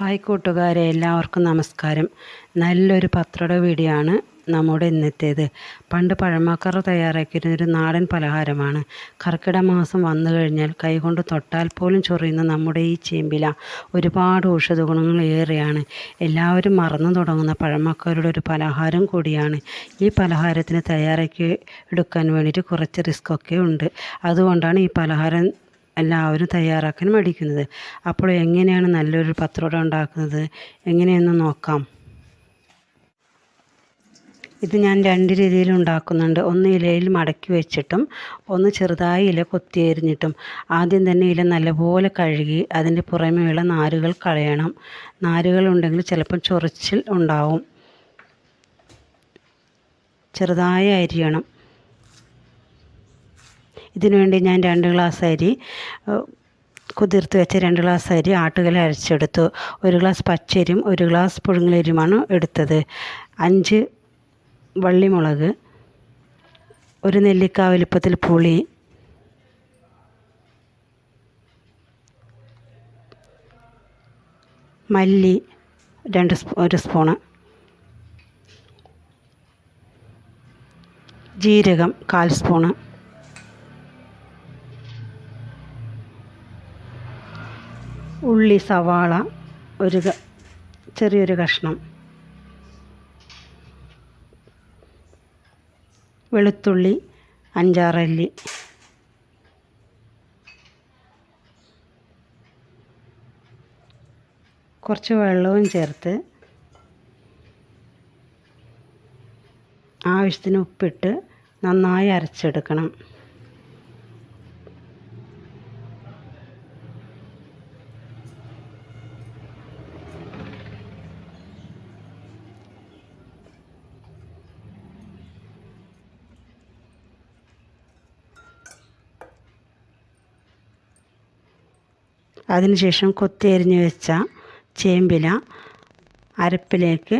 Hi കൂട്ടുകാരെ എല്ലാവർക്കും നമസ്കാരം. നല്ലൊരു പത്രട വീഡിയോ ആണ് നമ്മുടെ ഇന്നത്തേത്. പണ്ട് പഴമക്കാർ തയ്യാറാക്കിയിരുന്ന ഒരു നാടൻ പലഹാരമാണ്. കർക്കിടക മാസം വന്നു കഴിഞ്ഞാൽ കൈകൊണ്ട് തൊട്ടാൽ പോലും ചൊറിയുന്ന നമ്മുടെ ഈ ചേമ്പില ഒരുപാട് ഔഷധ ഗുണങ്ങൾ ഏറെയാണ്. എല്ലാവരും മറന്നു തുടങ്ങുന്ന പഴമക്കാരുടെ ഒരു പലഹാരം കൂടിയാണ്. ഈ പലഹാരത്തിന് തയ്യാറാക്കി എടുക്കാൻ വേണ്ടിയിട്ട് കുറച്ച് റിസ്ക്കൊക്കെ ഉണ്ട്. അതുകൊണ്ടാണ് ഈ പലഹാരം എല്ലാവരും തയ്യാറാക്കാൻ മടിക്കുന്നത്. അപ്പോൾ എങ്ങനെയാണ് നല്ലൊരു പത്രോട ഉണ്ടാക്കുന്നത്? എങ്ങനെയെന്ന് നോക്കാം. ഇത് ഞാൻ രണ്ട് രീതിയിൽ ഉണ്ടാക്കുന്നുണ്ട്. ഒന്ന് ഇലയിൽ മടക്കി വെച്ചിട്ടും ഒന്ന് ചെറുതായി ഇല കൊത്തി എരിഞ്ഞിട്ടും. ആദ്യം തന്നെ ഇല നല്ലപോലെ കഴുകി അതിന്റെ പുറമെയുള്ള നാരുകൾ കളയണം. നാരുകൾ ഉണ്ടെങ്കിൽ ചിലപ്പം ചൊറിച്ചിൽ ഉണ്ടാവും. ചെറുതായി അരിയണം. ഇതിനു വേണ്ടി ഞാൻ രണ്ട് ഗ്ലാസ് അരി കുതിർത്ത് വെച്ച രണ്ട് ഗ്ലാസ് അരി ആട്ടുകല അരച്ചെടുത്തു. ഒരു ഗ്ലാസ് പച്ചരിയും ഒരു ഗ്ലാസ് പുഴുങ്ങലരിയുമാണ് എടുത്തത്. അഞ്ച് വള്ളിമുളക് ഒരു നെല്ലിക്ക വലിപ്പത്തിൽ പുളി മല്ലി രണ്ട് സ്പൂ ഒരു സ്പൂണ് ജീരകം കാൽ സ്പൂണ് ഉള്ളി സവാള ഒരു ചെറിയൊരു കഷ്ണം. വെളുത്തുള്ളി അഞ്ചാറല്ലി കുറച്ച് വെള്ളവും ചേർത്ത് ആവശ്യത്തിന് ഉപ്പിട്ട് നന്നായി അരച്ചെടുക്കണം. അതിനുശേഷം കൊത്തി അരിഞ്ഞ് വെച്ച ചേമ്പില അരപ്പിലേക്ക്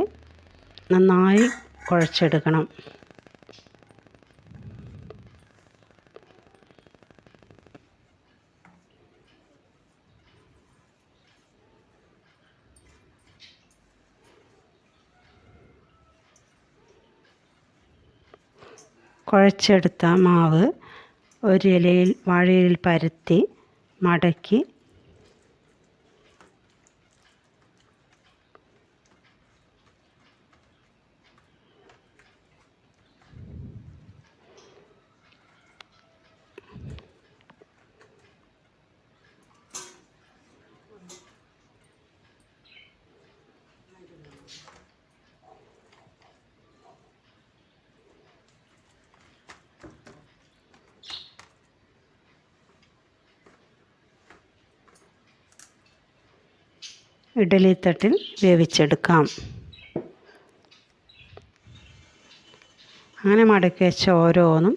നന്നായി കുഴച്ചെടുക്കണം. കുഴച്ചെടുത്ത മാവ് ഒരു ഇലയിൽ വാഴയിലയിൽ പരത്തി മടക്കി ഇഡലിത്തട്ടിൽ വേവിച്ചെടുക്കാം. അങ്ങനെ മടക്കി വെച്ച ഓരോന്നും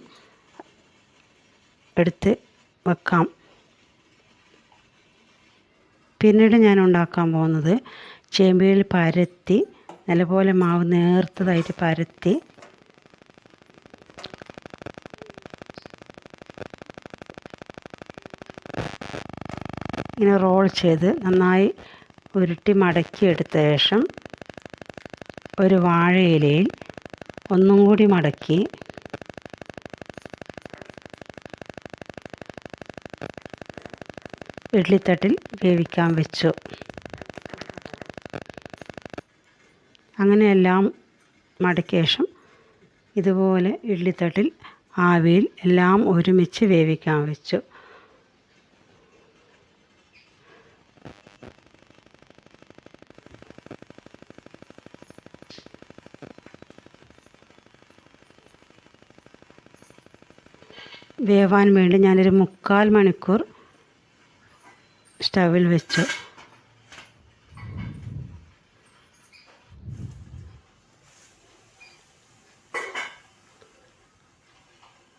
എടുത്ത് വെക്കാം. പിന്നീട് ഞാൻ ഉണ്ടാക്കാൻ പോകുന്നത് ചേമ്പിയിൽ പരത്തി നല്ലപോലെ മാവ് നേർത്തതായിട്ട് പരത്തി ഇങ്ങനെ റോൾ ചെയ്ത് നന്നായി ഉരുട്ടി മടക്കിയെടുത്ത ശേഷം ഒരു വാഴയിലയിൽ ഒന്നും കൂടി മടക്കി ഇഡ്ലിത്തട്ടിൽ വേവിക്കാൻ വെച്ചു. അങ്ങനെ എല്ലാം മടക്കിയ ശേഷം ഇതുപോലെ ഇഡ്ലിത്തട്ടിൽ ആവിയിൽ എല്ലാം ഒരുമിച്ച് വേവിക്കാൻ വെച്ചു. വേവാൻ വേണ്ടി ഞാനൊരു മുക്കാൽ മണിക്കൂർ സ്റ്റവിൽ വെച്ചു.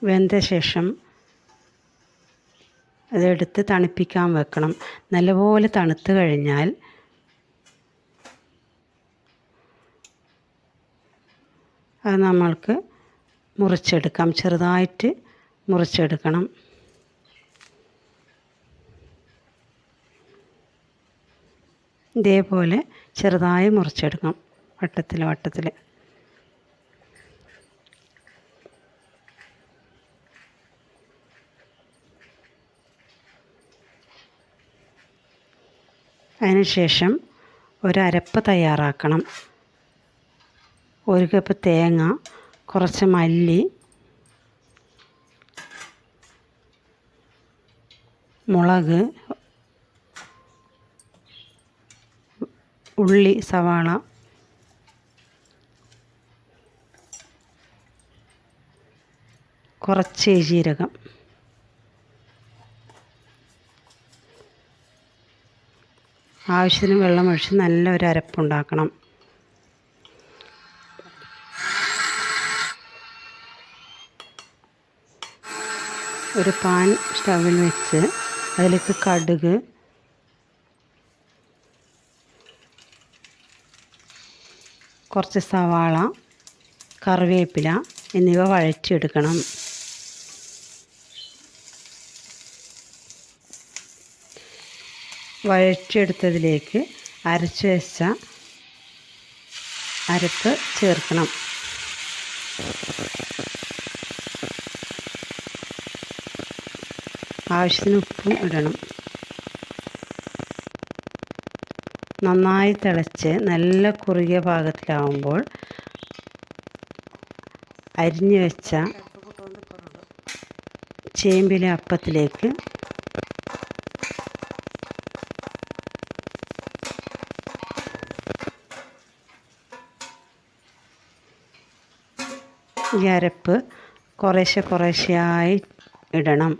വെന്ത ശേഷം അതെടുത്ത് തണുപ്പിക്കാൻ വെക്കണം. നല്ലപോലെ തണുത്ത് കഴിഞ്ഞാൽ അത് നമ്മൾക്ക് മുറിച്ചെടുക്കാം. ചെറുതായിട്ട് മുറിച്ചെടുക്കണം. ഇതേപോലെ ചെറുതായി മുറിച്ചെടുക്കണം വട്ടത്തിൽ വട്ടത്തിൽ അതിനുശേഷം ഒരരപ്പ് തയ്യാറാക്കണം. ഒരു കപ്പ് തേങ്ങ കുറച്ച് മല്ലി മുളക് ഉള്ളി സവാള കുറച്ച് ജീരകം ആവശ്യത്തിന് വെള്ളമൊഴിച്ച് നല്ല ഒരു അരപ്പുണ്ടാക്കണം ഒരു പാൻ സ്റ്റവിൽ വെച്ച് അതിലേക്ക് കടുക്. കുറച്ച് സവാള കറിവേപ്പില എന്നിവ വഴറ്റിയെടുക്കണം. വഴറ്റിയെടുത്തതിലേക്ക് അരച്ച് വെച്ച അരപ്പ് ചേർക്കണം. ആവശ്യത്തിന് ഉപ്പും ഇടണം. നന്നായി തിളച്ച് നല്ല കുറുകിയ പാകത്തിലാവുമ്പോൾ അരിഞ്ഞു വെച്ച ചേമ്പിലെ അപ്പത്തിലേക്ക് ഈ അരപ്പ് കുറേശ്ശെ കുറേശ്ശെയായി ഇടണം.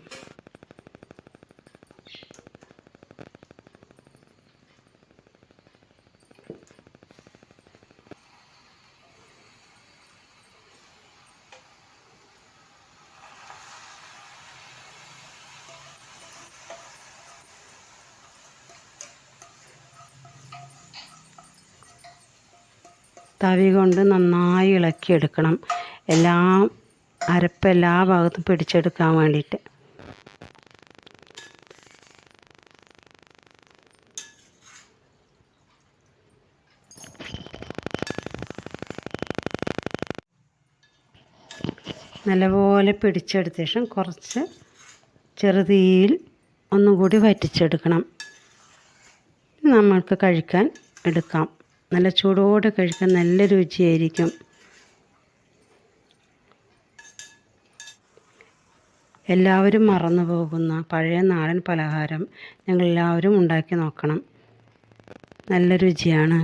തവി കൊണ്ട് നന്നായി ഇളക്കിയെടുക്കണം. എല്ലാ അരപ്പ് എല്ലാ ഭാഗത്തും പിടിച്ചെടുക്കാൻ വേണ്ടിയിട്ട്. നല്ലപോലെ പിടിച്ചെടുത്ത ശേഷം കുറച്ച് ചെറുതീയിൽ ഒന്നും കൂടി വറ്റിച്ചെടുക്കണം. നമ്മൾക്ക് കഴിക്കാൻ എടുക്കാം. നല്ല ചൂടോടെ കഴിക്കാൻ നല്ല രുചിയായിരിക്കും. എല്ലാവരും മറന്നു പോകുന്ന പഴയ നാടൻ പലഹാരം ഞങ്ങളെല്ലാവരും ഉണ്ടാക്കി നോക്കണം. നല്ല രുചിയാണ്.